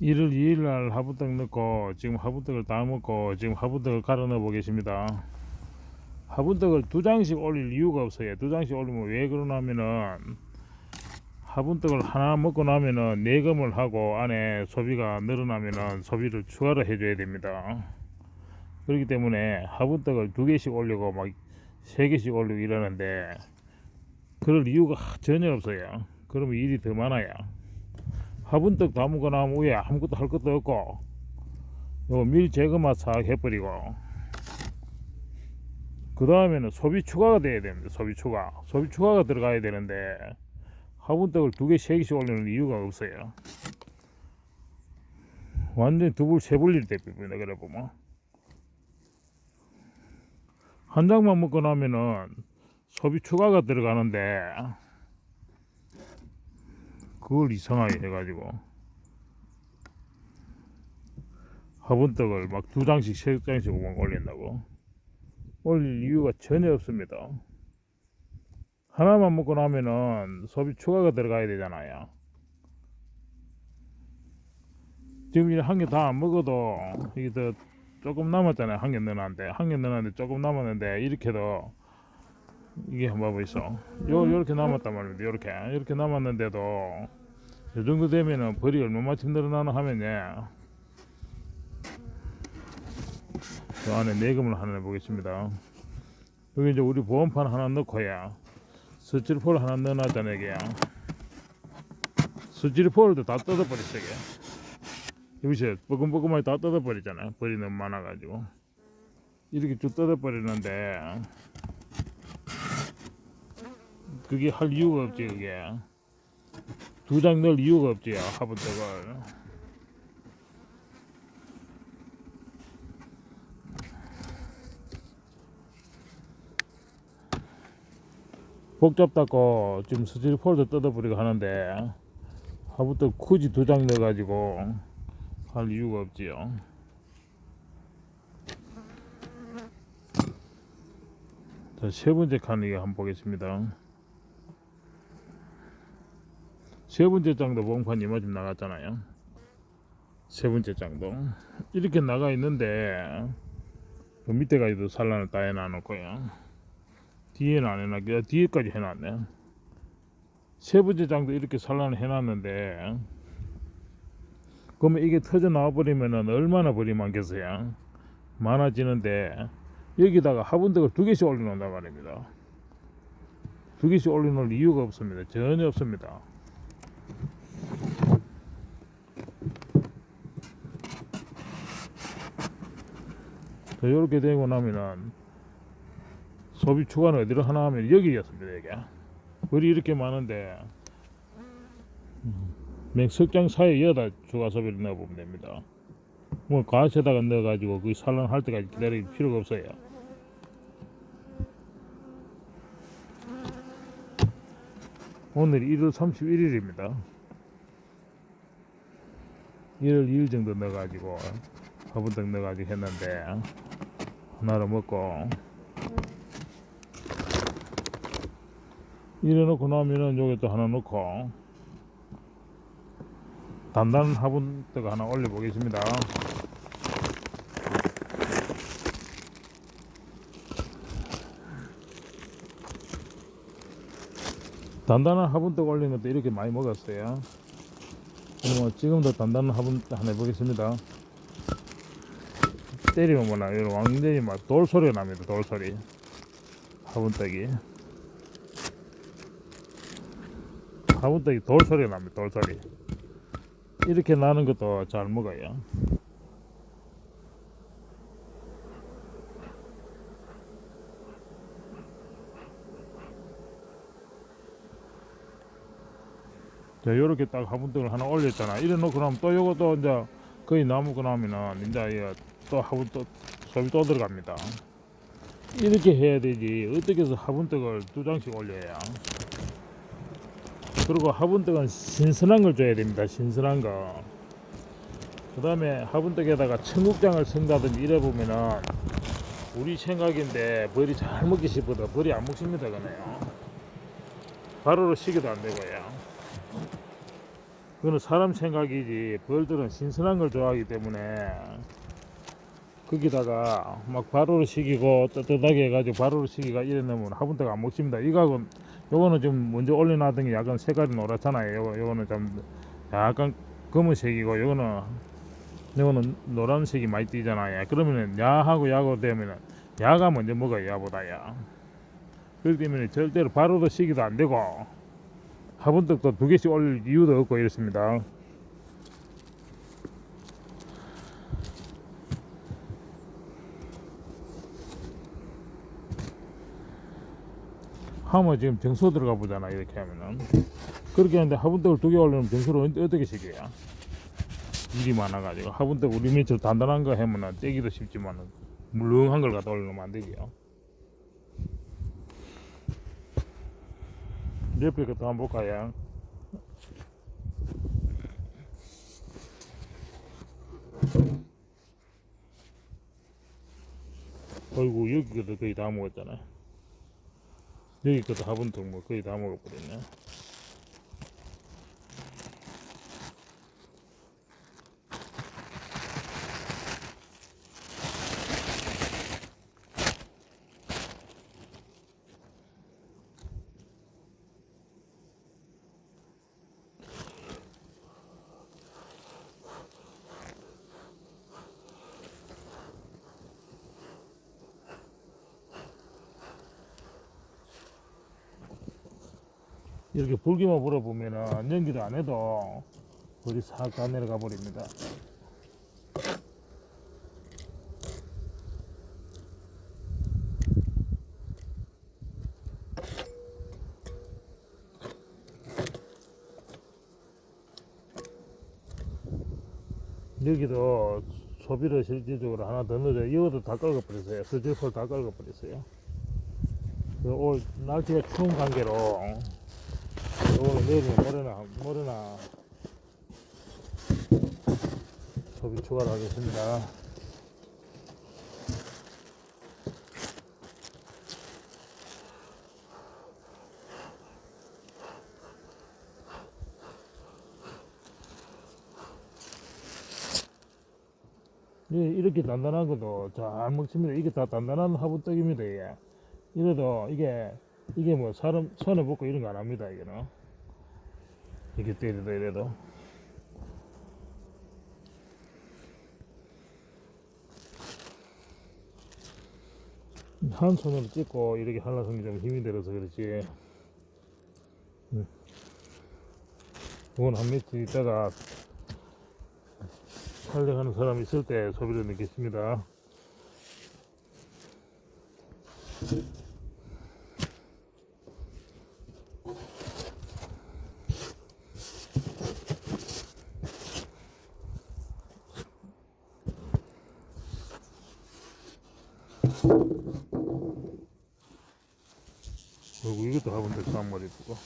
1월 2일 날 화분떡 넣고 지금 화분떡을 다 먹고 지금 화분떡을 갈아 넣어 보겠습니다. 화분떡을 두 장씩 올릴 이유가 없어요. 두 장씩 올리면 왜 그러냐면은 화분떡을 하나 먹고 나면은 내금을 하고 안에 소비가 늘어나면은 소비를 추가로 해줘야 됩니다. 그렇기 때문에 화분떡을 두 개씩 올리고 막 세 개씩 올리고 이러는데 그럴 이유가 전혀 없어요. 그러면 일이 더 많아요. 화분떡 나면 위에 아무것도 할 것도 없고 요 밀 제거만 싹 해버리고 그 다음에는 소비 추가가 돼야 됩니다. 소비 추가. 소비 추가가 들어가야 되는데 화분떡을 두 개, 세 개씩 올리는 이유가 없어요. 완전 두 불, 세 불일 때입니다. 그래 보면 한 장만 먹고 나면은 소비 추가가 들어가는데 그걸 이상하게 해가지고 화분떡을 막 두 장씩, 세 장씩 막 올린다고 올릴 이유가 전혀 없습니다. 하나만 먹고 나면은 소비 추가가 들어가야 되잖아요. 지금 이한개 다 안 먹어도 이게 더 조금 남았잖아요. 한 개 넣어놨는데 한 개 넣어놨는데 조금 남았는데 이렇게도 이게 한번 보이소. 요 요렇게 남았단 말입니다. 요렇게 이렇게 남았는데도 이 정도 되면은 벌이 얼마만큼 늘어나나 하면요. 그 안에 내금을 하나 해보겠습니다. 여기 이제 우리 보험판 하나 넣고야 스티로폴 하나 넣어놨잖아요. 이게 스티로폴도 다 뜯어버렸어요. 여기서 뻐금뻐금하게 다 뜯어버리잖아요. 벌이 너무 많아가지고 이렇게 쭉 뜯어버리는데 그게 할 이유가 없지 그게 두 장 넣을 이유가 없지 화분떡을 복잡다고 지금 스티로폴도 뜯어버리고 하는데 화분떡 굳이 두 장 넣어가지고 할 이유가 없지요. 자, 세 번째 칸 이거 한번 보겠습니다. 세 번째 장도 봉판 이만큼 나갔잖아요. 세 번째 장도 이렇게 나가 있는데 그 밑에까지도 산란을 다 해놔놓고요. 뒤에는 안 해놨고 뒤에까지 해놨네. 세 번째 장도 이렇게 산란을 해놨는데 그러면 이게 터져 나와버리면은 얼마나 벌이 많겠어요? 많아지는데 여기다가 화분떡을 두 개씩 올려놓는단 말입니다. 두 개씩 올려놓을 이유가 없습니다. 전혀 없습니다. 자, 이렇게 되고 나면은 소비 추가는 어디로 하나 하면 여기였습니다. 이게 벌이 이렇게 많은데 맥석장 사이에 여다 추가 소비를 넣어보면 됩니다. 뭐 가시에다가 넣어가지고 그 산란할 때까지 기다릴 필요가 없어요. 오늘 1월 31일입니다. 1월 2일 정도 넣어가지고 화분떡 넣어가지고 했는데 하나로 먹고 이래 놓고 나면은 여기 또 하나 놓고 단단한 화분떡 하나 올려 보겠습니다. 단단한 화분떡 올린 것도 이렇게 많이 먹었어요. 그럼 지금도 단단한 화분떡 하나 해보겠습니다. 때리면 뭐나 이런 완전히 막돌 소리가 납니다. 돌 소리. 화분떡이. 화분떡이 돌 소리가 납니다. 돌 소리. 이렇게 나는 것도 잘 먹어요. 자, 요렇게 딱 화분떡을 하나 올렸잖아. 이래 놓고 나면 또 요것도 이제 거의 나무고 나면은 이제 이거 또 화분떡 소비 또 들어갑니다. 이렇게 해야 되지. 어떻게 해서 화분떡을 두 장씩 올려야. 그리고 화분떡은 신선한 걸 줘야 됩니다. 신선한 거. 그 다음에 화분떡에다가 청국장을 쓴다든지 이래 보면은 우리 생각인데 벌이 잘 먹기 싶어도 벌이 안 먹습니다. 그네요. 바로로 시기도 안 되고요. 그거는 사람 생각이지. 벌들은 신선한 걸 좋아하기 때문에. 거기다가 막 바로로 식이고 뜨뜻하게 해가지고 바로로 식이가 이래 놓으면 화분떡 안 먹습니다. 이거하고 요거는 좀 먼저 올려놨던 게 약간 색깔이 노랗잖아요. 요거, 요거는 좀 약간 검은색이고 요거는 요거는 노란색이 많이 띄잖아요. 그러면은 야하고 야고 되면은 야가 먼저 먹어요 야보다 야. 그렇기 때문에 절대로 바로도 식이도 안 되고 화분떡도 두 개씩 올릴 이유도 없고 이렇습니다. 하면 지금 정수 들어가 보잖아 이렇게 하면은. 그렇게 하는데 화분떡을 두 개 올리면 정수를 어떻게 시켜야 일이 많아가지고. 화분떡 우리 밑으로 단단한 거 하면은 떼기도 쉽지만은 물렁한 걸 갖다 올리면 안 되게요 옆에 것도 한번 볼까요? 어이구 여기 것도 거의 다 먹었잖아. 여기 것도 화분떡 뭐 거의 다 먹어버렸네 이렇게 불기만 불어보면은 연기도 안 해도 불이 싹 다 내려가 버립니다. 여기도 소비를 실질적으로 하나 더 넣어줘요. 이것도 다 깎아버렸어요. 스질폴 다 깎아버렸어요. 그올 날씨가 추운 관계로 오늘 내일은 모레나 모레나 소비 추가를 하겠습니다. 예, 이렇게 단단한 것도 잘 먹습니다. 이게 다 단단한 화분떡입니다. 이게. 이래도 이게 이게 뭐 사람 손에 붙고 이런 거 안 합니다. 이게는. 이렇게 때리다 이래도 한 손으로 찍고 이렇게 하려고 하면 좀 힘이 들어서 그렇지. 음. 이건 한 며칠 있다가 촬영하는 사람 있을 때 소비를 느꼈습니다 그리고 이것도 화분들 쌈머리 두고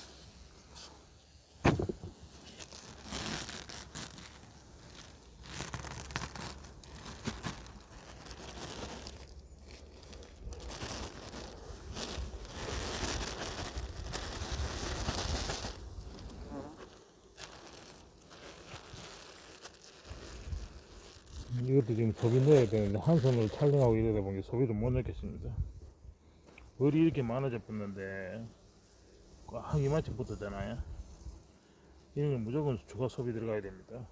이것도 지금 소비 넣어야 되는데 한 손으로 촬영하고 이러다 보니 소비를 못 넣겠습니다. 벌이 이렇게 많아져 붙는데 꽉 이만큼 붙었잖아요. 이런 건 무조건 추가 소비 들어가야 됩니다.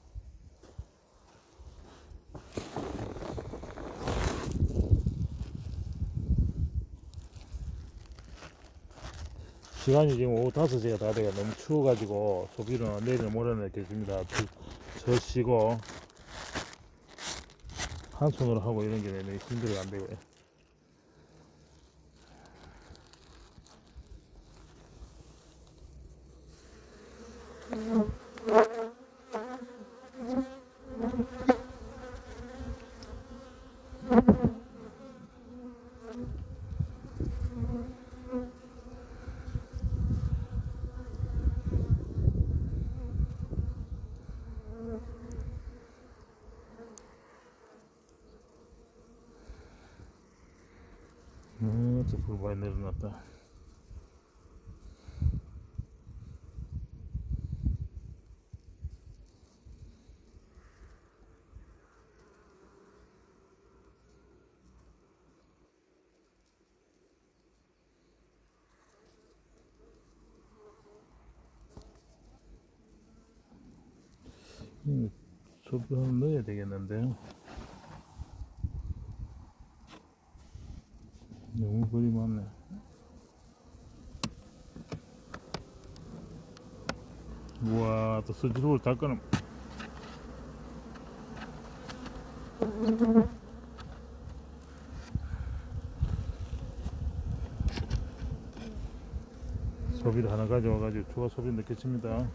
시간이 지금 오후 5시가 다 돼가 너무 추워가지고 소비는 내일은 모레는 있겠습니다. 저 쉬고 한 손으로 하고 이런 게 너무 힘들어 안 되고요. 음, Вайнер на П. 좁은 넣어야 되겠는데요. 너무 벌이 많네. 우와, 또다 끊어. 소비를 하나 가져와가지고 추가 소비 넣겠습니다.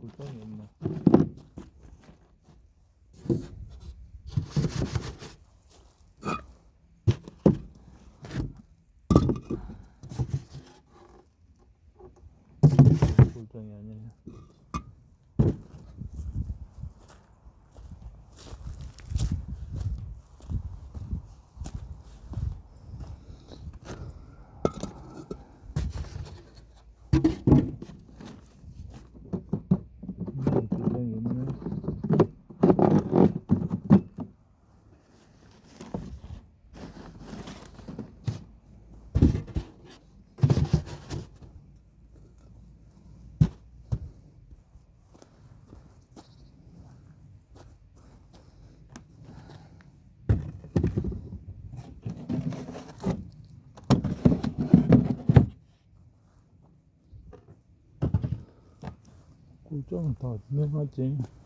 불쌍이 없나? 불쌍이 아니에요. 음, 불쌍이 없네. 꿀장을 다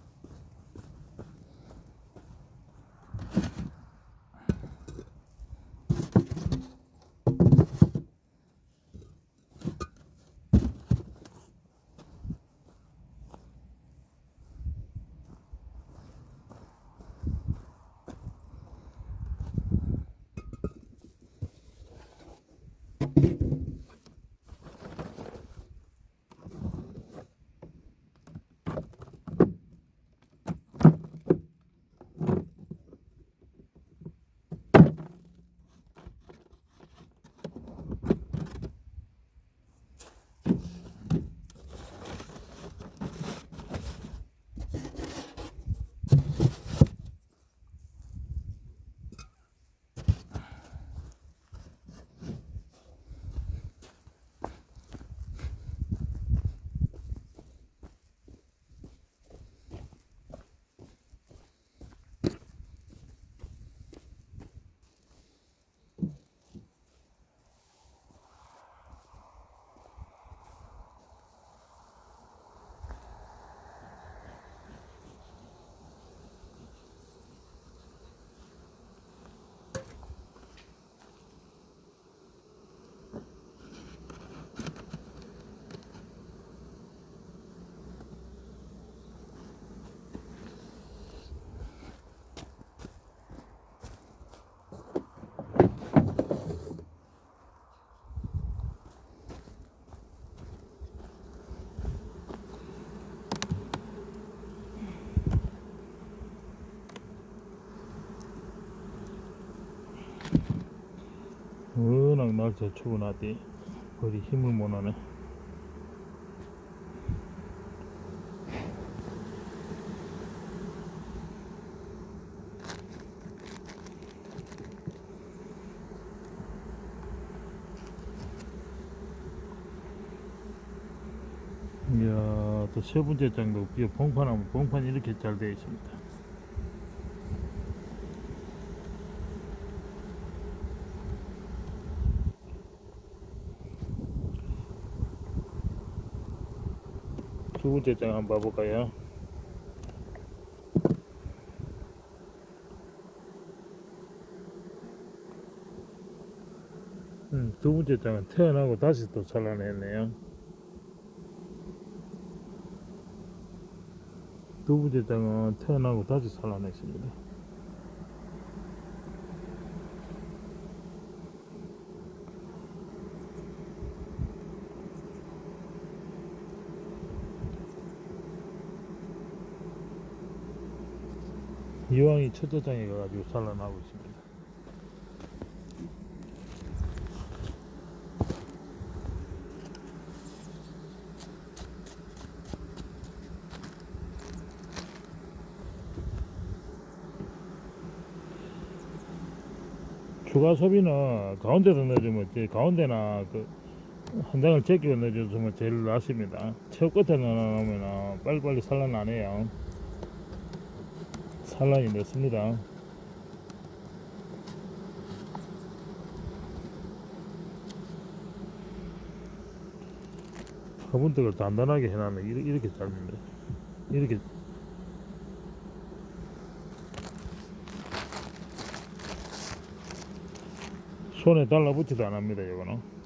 워낙 날짜 추구나디 어디 힘을 못 하네. 이야, 또 세 번째 장도 이 봉판 하면 봉판이 이렇게 잘 되어 있습니다. 두 번째 장 한번 봐볼까요? 음, 두 번째 장은 태어나고 다시 또 잘라냈네요. 두 번째 장은 태어나고 다시 살아냈습니다. 완전히 처저장해 가지고 산란하고 있습니다. 추가 소비는 가운데로 넣어주면 이제 가운데나 그 한 장을 제끼고 넣어주면 제일 낫습니다. 최고 끝에 넣어놓으면 빨리빨리 살라나네요. 산란이 늦습니다. 화분떡을 단단하게 해놨네. 이렇게, 이렇게 짧은데. 이렇게 손에 달라붙지도 않습니다. 이거는.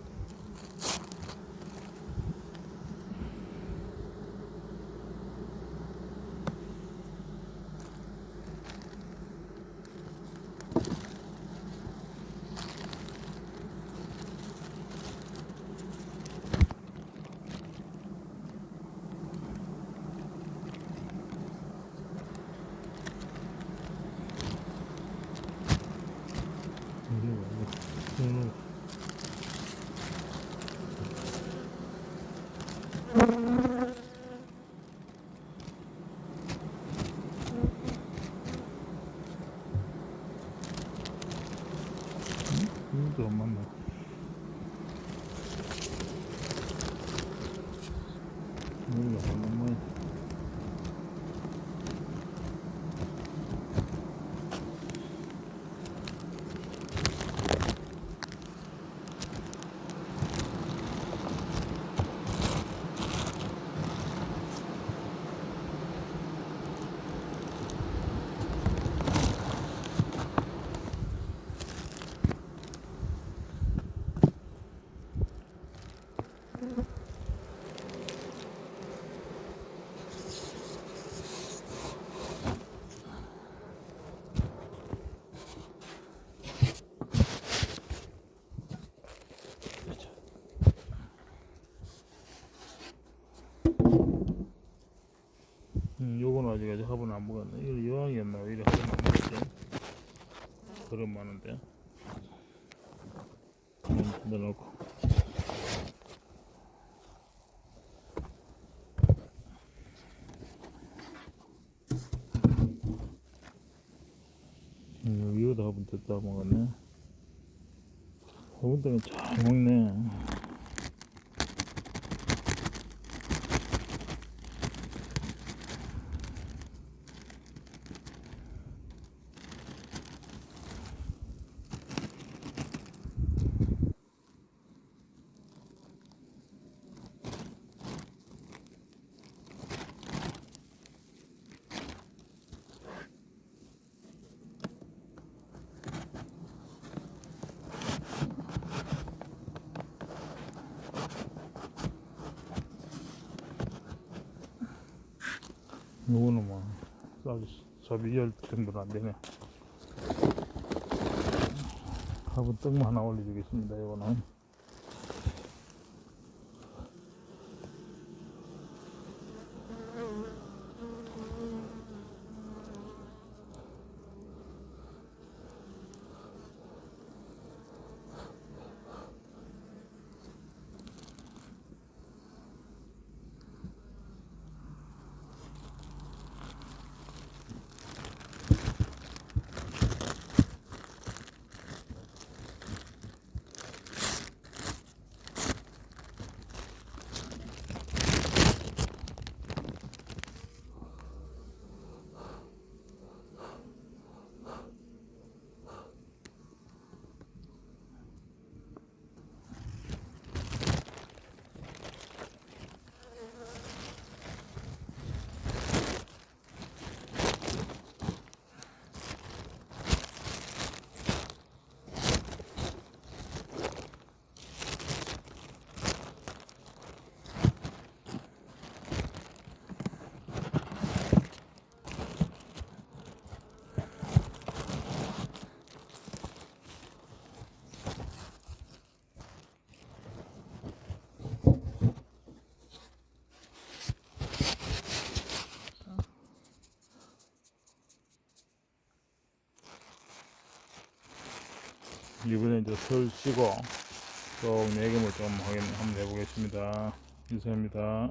아직 화분 안 먹었네. 이거 여왕이었나? 이래 화분 안 먹었지? 그럼 많은데. 음, 넣어놓고. 음, 이거도 화분 됐다 먹었네. 화분 때문에 잘 먹네. 요거는 뭐 아주 섭이 열 정도는 안 되네. 화분 떡만 하나 올려주겠습니다. 요거는. 이번에 이제 설 쉬고 또 내금을 좀 확인 한번 해보겠습니다. 이상입니다.